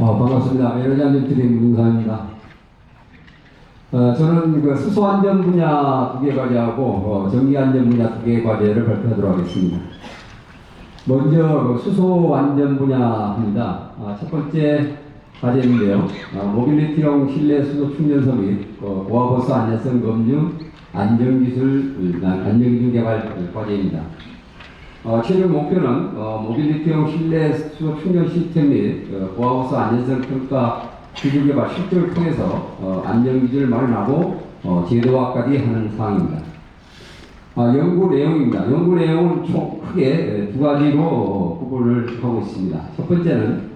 어, 반갑습니다. 매니저님 드림 문상입니다. 어, 저는 그 수소 안전 분야 두 개 과제하고 어, 전기 안전 분야 두 개 과제를 발표하도록 하겠습니다. 먼저 그 수소 안전 분야입니다. 아, 첫 번째 과제인데요. 아, 모빌리티용 실내 수소 충전소 및 어, 고화버스 안전성 검증 안전기술 아, 안전기준 개발 과제입니다. 어, 최종 목표는 어, 모빌리티용 실내 수소 충전 시스템 및 어, 고화버스 안전성 평가 기술 개발 실증을 통해서 어, 안전 기준을 마련하고 어, 제도화까지 하는 사항입니다. 아, 연구 내용입니다. 연구 내용은 총 크게 에, 두 가지로 어, 구분을 하고 있습니다. 첫 번째는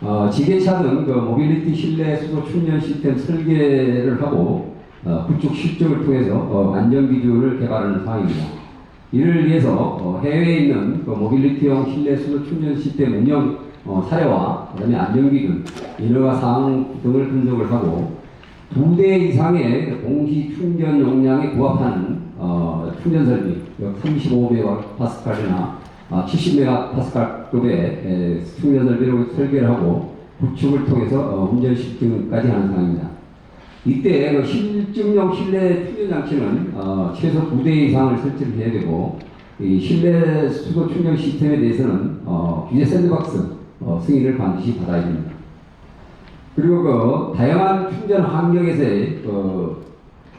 어, 지게차 등 그 모빌리티 실내 수소 충전 시스템 설계를 하고 어, 구축 실증을 통해서 어, 안전 기준을 개발하는 사항입니다. 이를 위해서 어, 해외에 있는 그 모빌리티용 실내 수소 충전 시스템 운영 어, 사례와 그다음에 안전 기준, 인허가 사항 등을 분석을 하고 두 대 이상의 동시 충전 용량에 부합하는 어, 충전 설비, 35메가파스칼이나 아, 70메가파스칼급의 충전 설비를 설계를 하고 구축을 통해서 어, 운전 실증까지 하는 상황입니다. 이때 그 실증용 실내 충전 장치는 어, 최소 두 대 이상을 설치를 해야 되고 이 실내 수소 충전 시스템에 대해서는 어, 규제 샌드박스 어, 승인을 반드시 받아야 됩니다. 그리고 그 다양한 충전 환경에서의 그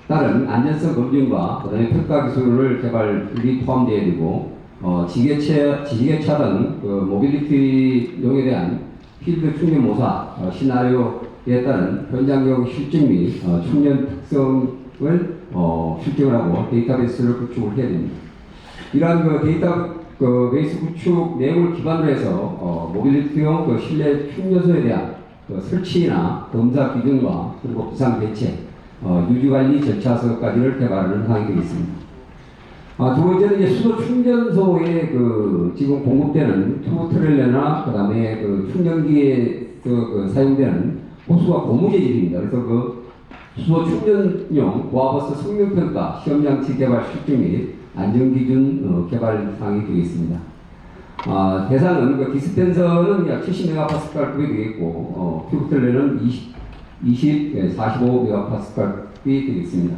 따른 안전성 검증과 그다음에 평가 기술을 개발이 포함되어야 되고 어, 지게차, 지게차 등 그 모빌리티용에 대한 필드 충전 모사 어, 시나리오 에 따른 현장 경우 실증 및 어, 충전 특성을 어, 실증을 하고 데이터베이스를 구축을 해야 됩니다. 이러한 그 데이터 그 베이스 구축 내용을 기반으로 해서 어, 모빌리티용 그 실내 충전소에 대한 그 설치나 검사 기준과 그리고 비상 대책, 어, 유지 관리 절차서까지를 개발하는 사항이 되겠습니다. 아, 두 번째는 이제 수도 충전소에 그 지금 공급되는 투 트레일러나 그다음에 그 충전기에 그, 그 사용되는 호수가 고무 재질입니다. 그래서 그 수도 충전용 고화버스 성능 평가 시험 장치 개발 실증 및 안전 기준 어, 개발 사항이 되겠습니다. 아, 대상은 그 디스펜서는 약 70메가파스칼급이 되겠고 어, 튜브텔레는 20, 20, 45메가파스칼급이 되겠습니다.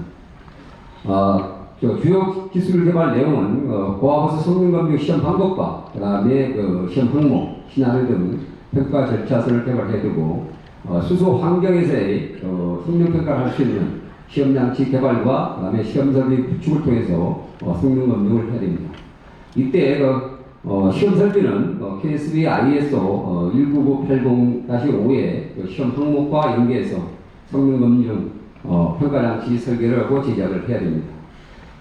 아, 저 주요 기술 개발 내용은 어, 고화버스 성능 검증 시험 방법과 그다음에 그 시험 항목, 시나리오 등 평가 절차서를 개발해야 되고 어, 수소 환경에서의 어, 성능 평가를 할 수 있는 시험 장치 개발과 그다음에 시험 설비 구축을 통해서 어, 성능 검증을 해야 됩니다. 이때 그 어, 시험 설비는 어, KSB ISO 어, 19980-5의 그 시험 항목과 연계해서 성능 검증 어, 평가 장치 설계를 하고 제작을 해야 됩니다.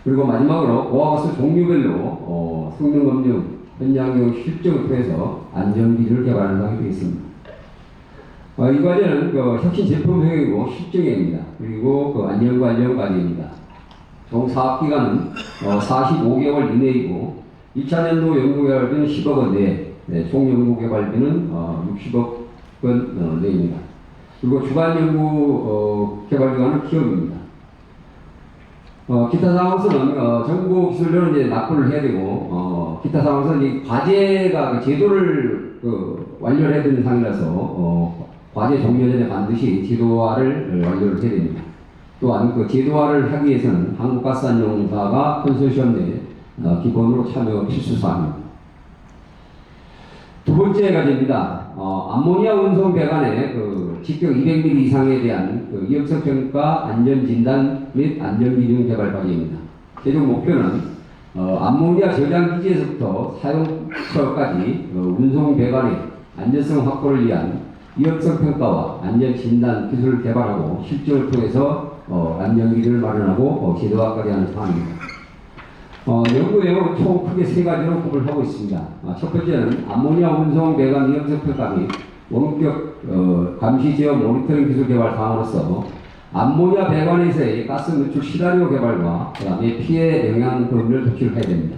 그리고 마지막으로 고화버스 종류별로 어, 성능 검증 현장용 실증을 통해서 안전 기준을 개발하는 방이 되겠습니다. 어, 이 과제는 그 혁신 제품형이고 실증형입니다. 그리고 그 안전 관련 과제입니다. 총 사업 기간은 어, 45개월 이내이고 1차 년도 연구개발비는 10억 원 내에, 네, 총 연구개발비는 어, 60억 원 어, 내입니다. 그리고 주간 연구 어, 개발 기관은 기업입니다. 어, 기타 상황에서는 어, 정보 기술료는 이제 납부를 해야 되고 어, 기타 상황에서는 이 과제가 그 제도를 그 완료를 해야 되는 상이라서 어, 과제 종료 전에 반드시 제도화를 완료를 해야 됩니다. 또한 그 제도화를 하기 위해서는 한국가스안용사가 컨소시엄 내 어, 기본으로 참여 필수 사항입니다. 두 번째 과제입니다. 어, 암모니아 운송 배관의 그 직경 200mm 이상에 대한 그 위험성 평가, 안전 진단 및 안전 기준 개발 과제입니다. 최종 목표는 어, 암모니아 저장 기지에서부터 사용처까지 어, 운송 배관의 안전성 확보를 위한 위험성 평가와 안전 진단 기술을 개발하고 실증을 통해서 어, 안전 기준을 마련하고 어, 제도화 까지 하는 사항입니다. 어, 연구 내용은 총 크게 세 가지로 구분하고 있습니다. 아, 첫 번째는 암모니아 운송 배관 위험성 평가 및 원격 어, 감시 제어 모니터링 기술 개발 사항으로서 암모니아 배관에서의 가스 누출 시나리오 개발과 그다음에 피해 영향 범위를 도출을 해야 됩니다.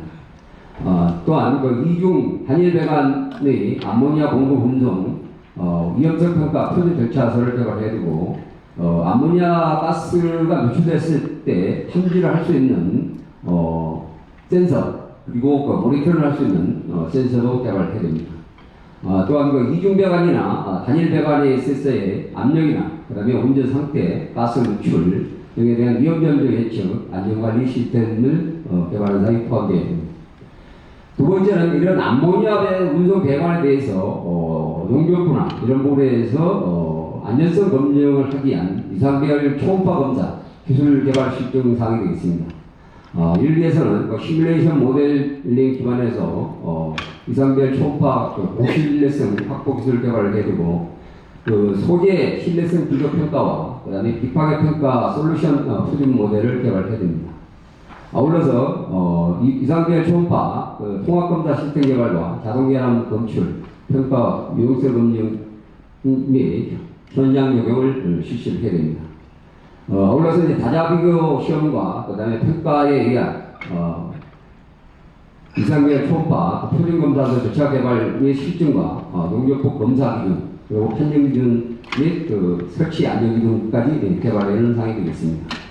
어, 또한 그 이중 단일 배관의 암모니아 공급 운송 어, 위험성 평가 표준 절차서를 개발해야 되고 어, 암모니아 가스가 누출됐을 때 탐지를 할 수 있는 어, 센서 그리고 그 모니터를 할수 있는 어, 센서도 개발해야 됩니다. 어, 또한 그 이중 배관이나 어, 단일 배관에 있어서의 압력이나 그다음에 운전 상태, 가스 누출 등에 대한 위험 변조 예측, 안전 관리 시스템을 어, 개발하는 사항이 포함되어 있습니다. 두 번째는 이런 암모니아 배 운송 배관에 대해서 어, 농교부나 이런 부분에서 어, 안전성 검증을 하기 위한 이상계열 초음파 검사 기술 개발 실증 사항이 되겠습니다. 어, 이를 위해서는 그 시뮬레이션 모델링 기반에서 어, 이상별 초음파 그 고신뢰성 확보 기술 개발을 해두고 그 소재 신뢰성 비교 평가와 그다음에 빅파괴 평가 솔루션 어, 표준 모델을 개발해야 됩니다. 아울러서 어, 이- 이상별 초음파 그 통합검사 시스템 개발과 자동계ram 검출 평가 유용성 검증 및 현장 적용을 어, 실시를 해야 됩니다. 어, 아울러서 이제 다자 비교 시험과 그 다음에 평가에 의한 어, 이상별 초음파 그 표준 검사서 조차 개발 및 실증과 어, 농협법 검사 기준 그리고 판정 기준 및 그 설치 안전 기준까지 개발하는 사항이 되겠습니다.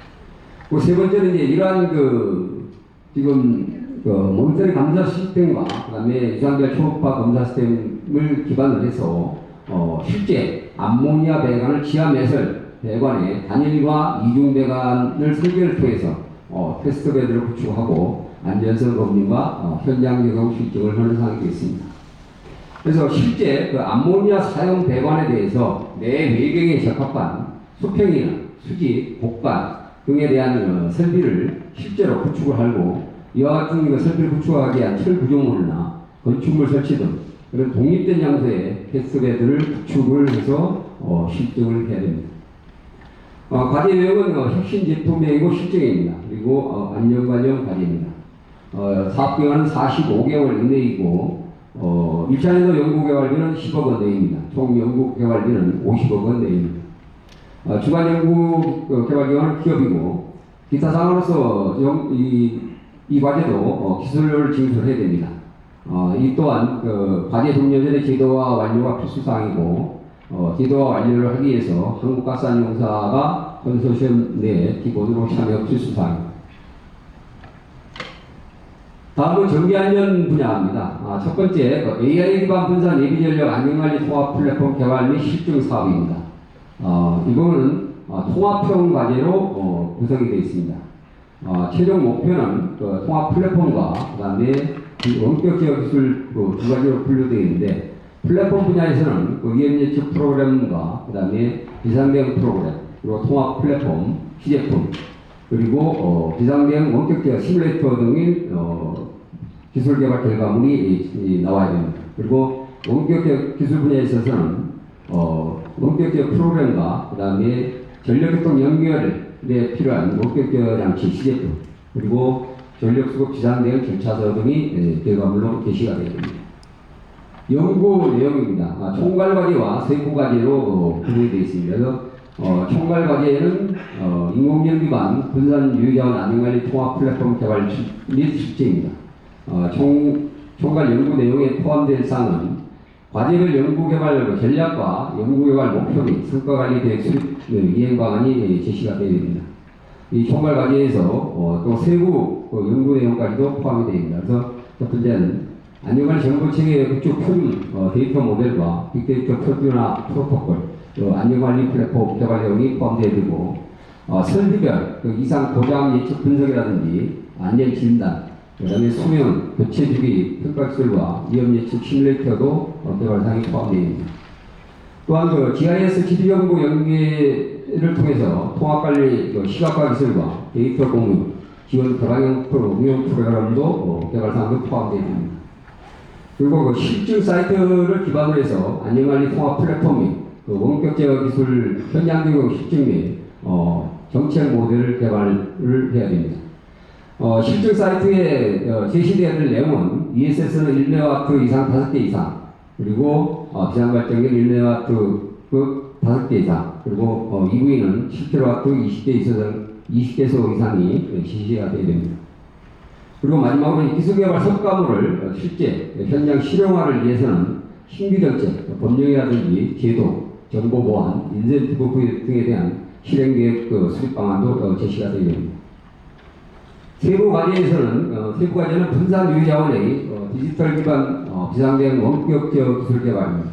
그 세 번째는 이제 이러한 그 지금 그 모니터링 감사 시스템과 그다음에 이상별 초음파 검사 시스템을 기반으로 해서 어, 실제 암모니아 배관을 지하 매설 배관에 단일과 이중 배관을 설계를 통해서 어, 테스트 배드를 구축하고 안전성 검증과 어, 현장 적용 하는 사항이 되겠습니다. 그래서 실제 그 암모니아 사용 배관에 대해서 내 외경에 적합한 수평이나 수직, 곡간 등에 대한 어, 설비를 실제로 구축을 하고 이와 같은 그 설비를 구축하기 위한 철 구조물이나 건축물 설치 등 그런 독립된 장소에 테스트베드를 구축을 해서 어, 실증을 해야 됩니다. 어, 과제 내용은 어, 혁신 제품명이고 실증입니다. 그리고 어, 안전관련 과제입니다. 어, 사업기간은 45개월 이내이고 어, 1차에서 연구개발비는 10억 원 내입니다. 총 연구개발비는 50억 원 내입니다. 어, 주간 연구 어, 개발기관은 기업이고 기타 영- 이, 이 과제도 어, 기술을 진술해야 됩니다. 어, 이 또한 그 과제 종료 전에 제도화 완료가 필수사항이고 어, 제도화 완료를 하기 위해서 한국가스안용사가 컨소시엄 내에 기본으로 참여 필수사항입니다. 다음은 전기안전 분야입니다. 아, 첫 번째, 그 AI 기반 분산 예비전력 안전관리 통합 플랫폼 개발 및 실증 사업입니다. 어, 이거는 어, 통합형 과제로 어, 구성이 되어 있습니다. 어, 최종 목표는 그 통합 플랫폼과 그다음에 그 원격 제어 기술 그 두 가지로 분류되어 있는데 플랫폼 분야에서는 그 위험 예측 프로그램과 그다음에 비상 대응 프로그램 그리고 통합 플랫폼 시제품 그리고 어, 비상 대응 원격 제어 시뮬레이터 등의 어, 기술 개발 결과물이 이- 이 나와야 됩니다. 그리고 원격 제어 기술 분야에 있어서는 어, 제어 프로그램과 그 다음에 전력교통 연결에 필요한 제어 장치 시제품 그리고 전력 수급 지상 대응 절차서 등이 예, 결과물로 게시가 되어 있습니다. 연구 내용입니다. 아, 총괄 과제와 세부 과제로 어, 분류되어 있습니다. 어, 총괄 과제는 어, 인공지능 기반 분산 유의자원 안전관리 통합 플랫폼 개발 시- 및 실제입니다. 어, 총, 총괄 연구 내용에 포함될 사항은 과제별 연구 개발 전략과 연구 개발 목표 및 성과 관리 계획 수립 어, 이행 방안이 제시가 되어 있습니다. 이 총괄 과제에서 어, 또 세부 그 연구 내용까지도 포함이 되어 있습니다. 그래서 첫 번째는 안전관리 정보 체계 구축 표준 어, 데이터 모델과 빅데이터 표준화 프로토콜, 또 안전관리 플랫폼 개발 내용이 포함되어 있고 어, 설비별 그 이상 고장 예측 분석이라든지 안전 진단, 그다음에 수명, 교체 주기, 기술과 위험 예측 시뮬레이터도 어, 개발 사항이 포함되어 있습니다. 또한 그 GIS 연구 연계를 통해서 통합 관리 그 시각화 기술과 데이터 공유, 지원 다방형 프로 응용 프로그램도 어, 개발 사항도 포함되어 있습니다. 그리고 그 실증 사이트를 기반으로 해서 안전관리 통합 플랫폼 및 그 원격 제어 기술 현장 적용 실증 및 어, 정책 모델을 개발을 해야 됩니다. 어, 실증 사이트에 어, 제시되어야 될 내용은 ESS는 1메가와트 이상 5개 이상 그리고 어, 비상발전기 1메가와트 그 5개 이상 그리고 어, EV는 10kW 20개 이상 20개소 이상이 지시가 되어야 됩니다. 그리고 마지막으로 이 기술개발 성과물을 어, 실제 현장 실용화를 위해서는 신규 정책, 법령이라든지 제도, 정보 보안, 인센티브 등에 대한 실행 계획 그 수립 방안도 어, 제시가 되어 됩니다. 세부 과제에서는 어, 세부 과제는 분산 유의 자원의 어, 디지털 기반 어, 비상대응 원격제어 기술 개발입니다.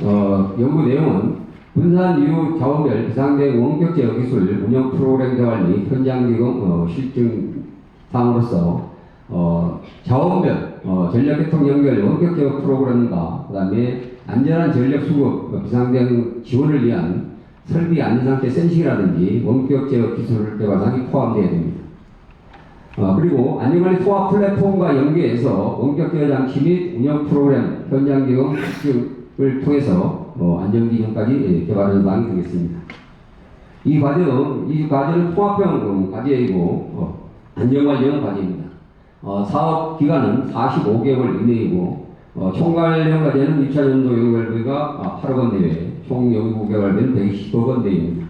어, 연구 내용은 분산 이후 자원별 비상대응 원격 제어 기술 운영 프로그램 개발 및 현장 기공 어, 실증 사항으로서 어, 자원별 어, 전력 개통 연결 원격 제어 프로그램과 그다음에 안전한 전력 수급 어, 비상대응 지원을 위한 설비 안전 상태 센싱이라든지 원격 제어 기술 개발 사항이 포함되어야 됩니다. 어, 그리고 안전관리 통합 플랫폼과 연계해서 원격 제어 장치 및 운영 프로그램 현장 기공 실증을 통해서 어, 안전기준까지 예, 개발하는 사항이 되겠습니다. 이 과제는, 이 과제는 통합형 어, 과제이고, 어, 안전관리형 과제입니다. 어, 사업 기간은 45개월 이내이고, 어, 총괄형 과제는 2차 연도 연구결비가 8억 원 내외, 총 연구 개발비는 120억 원 내외입니다.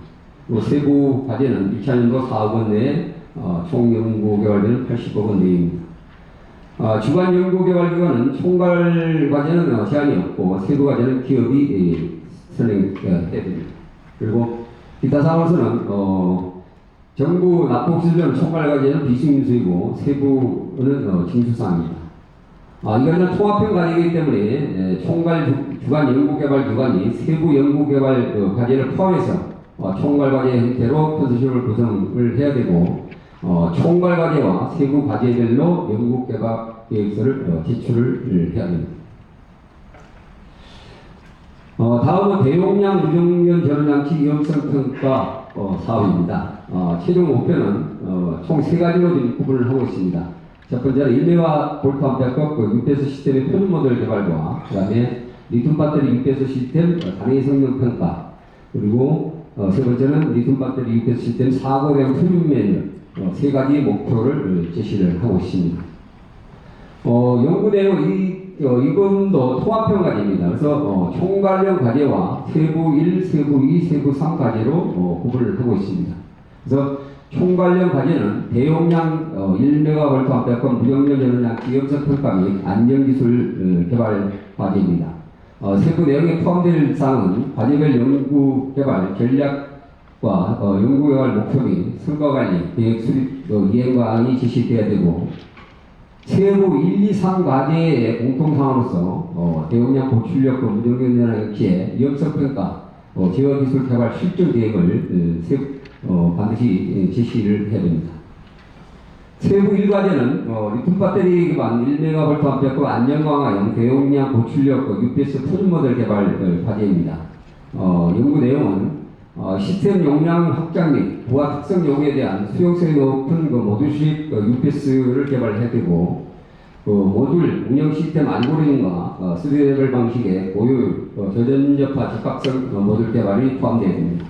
또 세부 과제는 1차 연도 4억 원 내에, 어, 총 연구 개발비는 80억 원 내외입니다. 아, 주간 연구 개발 기관은 총괄 과제는 어, 제한이 없고 세부 과제는 기업이 예, 선행해야 됩니다. 그리고 기타 사항으로서는 어, 정부 납부 기준은 총괄 과제는 비승인수이고 세부는 어, 징수사항입니다. 아, 이거는 통합형 과제이기 때문에 예, 총괄 주, 주간 연구 개발 기관이 세부 연구 개발 어, 과제를 포함해서 어, 총괄 과제 형태로 컨소시엄을 구성을 해야 되고 어, 총괄 과제와 세부 과제별로 연구 개발 계획서를 어, 제출을 해야 됩니다. 어, 다음은 대용량 무정면 전원장치 위험성 평가 어, 사업입니다. 어, 최종 목표는 어, 총 세 가지로 지금 구분을 하고 있습니다. 첫 번째는 1메가 볼트 암페어급 그 UPS 시스템의 표준 모델 개발과 그 다음에 리튬 배터리 UPS 시스템 어, 단위 성능 평가 그리고 어, 세 번째는 리튬 배터리 UPS 시스템 사고 대응 표준 매뉴얼 어, 세 가지 목표를 어, 제시를 하고 있습니다. 어, 연구 내용 이 어, 이건도 통합형 과제입니다. 그래서 어, 총괄형 과제와 세부 1, 세부 2, 세부 3 과제로 어, 구분을 하고 있습니다. 그래서 총괄형 과제는 대용량 어, 1메가볼트 암페어급 무용량 전원량 기업적 평가 및 안전기술 어, 개발 과제입니다. 어, 세부 내용에 포함될 사항은 과제별 연구 개발 전략 과 어, 연구 개발 목표 및 성과 관리, 계획 수립, 어, 이행과안이 제시돼야 되고 세부 1, 2, 3 과제의 공통사항으로서 어, 대용량 보출력과 무정경련의 기에 위험성 평가, 어, 제어 기술 개발 실증 계획을 어, 세, 어, 반드시 예, 제시를 해야 됩니다. 세부 1과제는 어, 리튬 배터리 기반 1메가볼트 암페어급 안전 강화형 대용량 보출력 UPS 표준 모델 개발 어, 과제입니다. 어, 연구 내용은 어, 시스템 용량 확장 및 부하 특성 요구에 대한 수용성이 높은 그 모듈식 그 UPS를 개발해야 되고 그 모듈 운영 시스템 알고리즘과 어, 3레벨 방식의 고유 어, 저전접화 적합성 어, 모듈 개발이 포함되어 됩니다.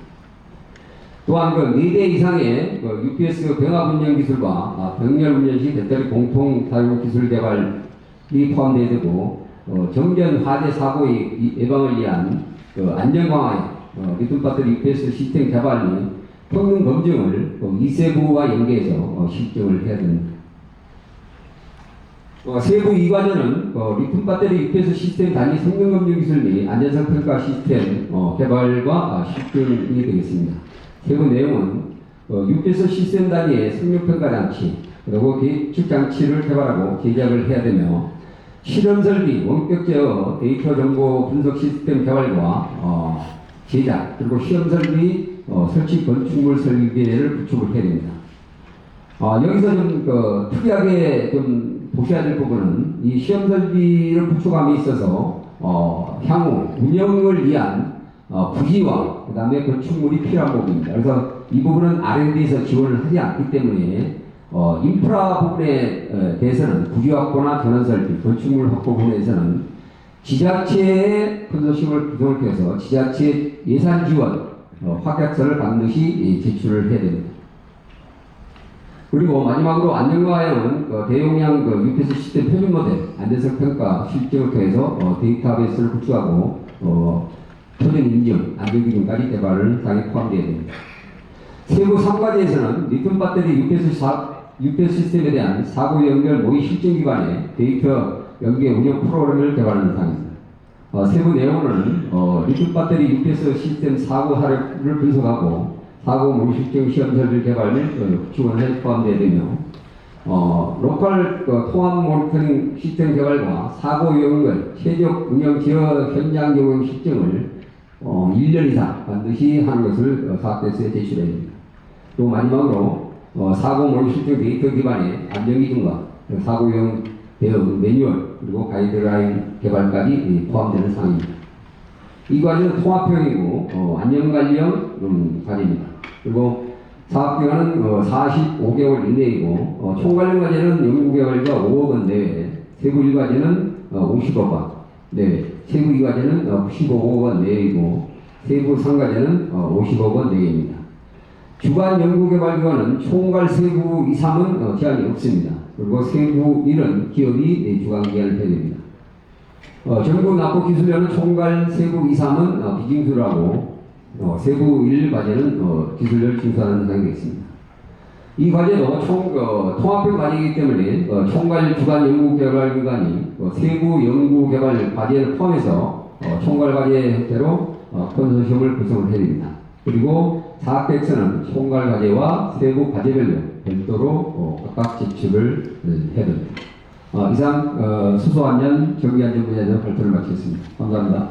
또한 그 4대 이상의 그 UPS 병합 운영 기술과 아, 병렬 운영 시 배터리 공통 사용 기술 개발이 포함되어 되고 어, 정전 화재 사고의 이- 예방을 위한 그 안전 강화 어, 배터리 UPS 시스템 개발 및 성능 검증을 그 이세부와 연계해서 어, 실증을 해야 됩니다. 어, 세부 이과제는 어, 리튬 배터리 UPS 시스템 단위 성능 검증 기술 및 안전성 평가 시스템 어, 개발과 아, 실증이 되겠습니다. 세부 내용은 어, UPS 시스템 단위의 성능 평가 장치 그리고 계측 장치를 개발하고 제작을 해야 되며 실험 설비, 원격 제어, 데이터 정보 분석 시스템 개발과 어, 제작 그리고 시험 설비 어, 설치 건축물 설계를 구축을 해야 됩니다. 어, 여기서 좀 그, 특이하게 좀 보셔야 될 부분은 이 시험 설비를 구축함에 있어서 어, 향후 운영을 위한 어, 부지와 그 다음에 건축물이 필요한 부분입니다. 그래서 이 부분은 R&D에서 지원을 하지 않기 때문에 어, 인프라 부분에 어, 대해서는 부지 확보나 전원 설비, 건축물 확보 부분에 대해서는 지자체의 컨소시엄을 구성을 통해서 지자체 예산 지원 어, 확약서를 반드시 예, 제출을 해야 됩니다. 그리고 마지막으로 안전과에는 어, 대용량 그 UPS 시스템 표준 모델 안전성 평가 실증을 통해서 어, 데이터베이스를 구축하고 어, 표준 인증 안전기준까지 개발을 상에 포함되어야 됩니다. 세부 3과제에서는 리튬 배터리 UPS, 사, UPS 시스템에 대한 사고 연결 모의 실증 기반의 데이터 연계 운영 프로그램을 개발하는 사항입니다. 어, 세부 내용은 어, 리튬 배터리 UPS 시스템 사고 사례를 분석하고 사고 실증 시험 설비 개발 및 어, 포함되어야 되며 어, 로컬 그 통합 모니터링 시스템 개발과 사고 요령을 최적 운영 지역 현장 경영 실증을 어, 1년 이상 반드시 하는 것을 어, 사업대서에 제출해야 됩니다. 또 마지막으로 어, 사고 모의 실증 데이터 기반의 안전 기준과 사고 유형 대응 매뉴얼 그리고 가이드라인 개발까지 예, 포함되는 사항입니다. 이 과제는 통합형이고 어, 안전관리형 음, 과제입니다. 그리고 사업기간은 어, 45개월 이내이고 어, 총관련 과제는 연구개발과 5억 원 내외, 세부 일과제는 어, 50억 원 내외, 세부 이과제는 어, 15억 원 내외이고 세부 상과제는 어, 50억 원 내외입니다. 주간 연구개발기관은 총괄 세부 이상은 어, 제한이 없습니다. 그리고 세부 1은 기업이 기간을 해야 됩니다. 어, 전국 납부 기술료는 총괄 세부 이상은 어, 비징수라고 어, 세부 1 과제는 어, 기술료를 징수하는 사항이 있습니다. 이 과제도 총, 어, 통합형 과제이기 때문에 어, 총괄 주간 연구개발기관이 어, 세부 연구개발 과제를 포함해서 어, 총괄 과제 형태로 어, 컨소시엄을 구성을 해야 됩니다. 그리고 사업계획서는 총괄 과제와 세부 과제별로 별도로 어, 각각 해야 됩니다. 어, 이상 어, 수소안전 정비안전 분야에서 발표를 마치겠습니다. 감사합니다.